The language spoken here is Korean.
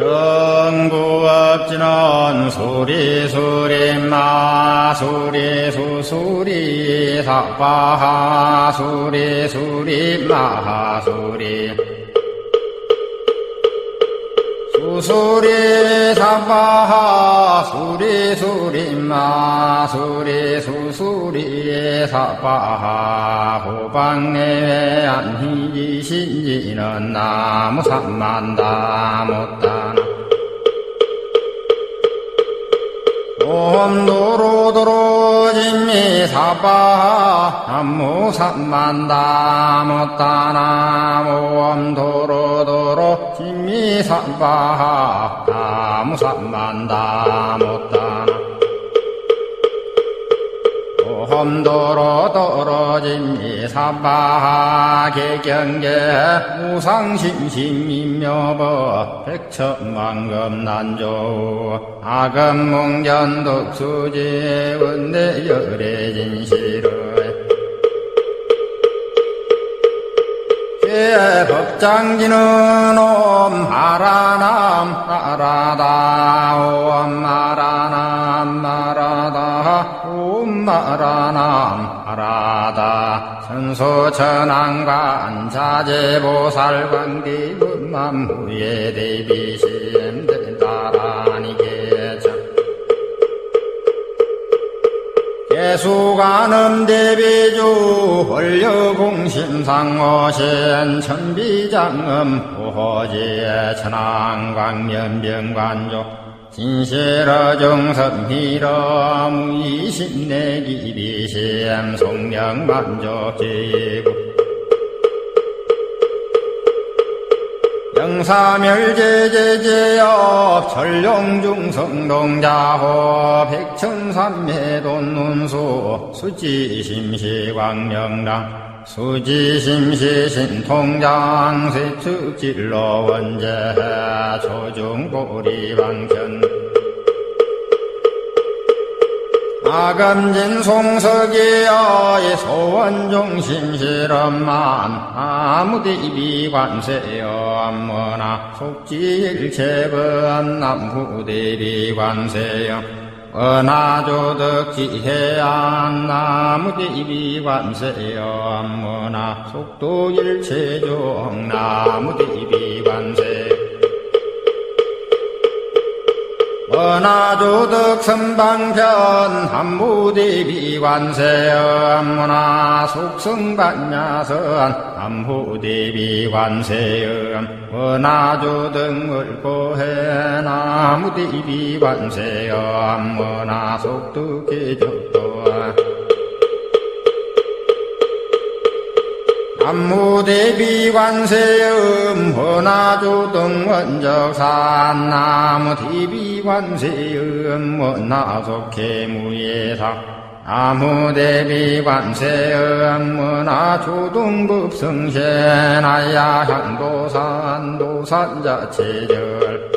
영부업지는 수리 수리마 수리 수수리 사바하 수리 수리마 수리. 수수리 사바하 수리 수리마 수리 수수리 사바하 호방내외 안희지 신지는 나무 삼만다 못다나. 옴도로도로 진미 사바하 남무 삼만다 못다나. 옴도로도로 진미 사바하 나무 삼만다 못다나. 험도로 떨어진 이사바하 개경계 무상심심인묘법 백천만금 난조. 아금몽전독수지 원대 열애진시 를 법장지는 옴 마라남 마라다. 옴 마라남 마라다. 옴 마라남 마라다. 천소천왕관 자제보살광기 문만무예 대비심 예수관음 대비주 원료공심상호신 천비장음 보호지의 천왕광면병관조 진실어 정선미러 무이신내기비심 송명만조 제구 영사멸제제제업 전룡중성동자호 백천삼매돈 눈수 수지심시광명당 수지심시신통장 세축질로 원제 초중고리방천 아감진 송석이여 소원중심실엄만 아무대비관세여 암머나 속지일체번 남후대비관세여 은하조덕지해안 나무대비관세여 암머나 속도일체종 나무대비 은하조덕 선방편 한무대비 관세여 암무나 속성반야선 한무대비 관세여 은하조덕을 고해 나무대비 관세여 암무나 속두계적도 남무대비관세음 헌하조등 원적산 나무대비관세음 원하속해무예사. 나무대비관세음 원하조등급성세나야 향도산 도산자체절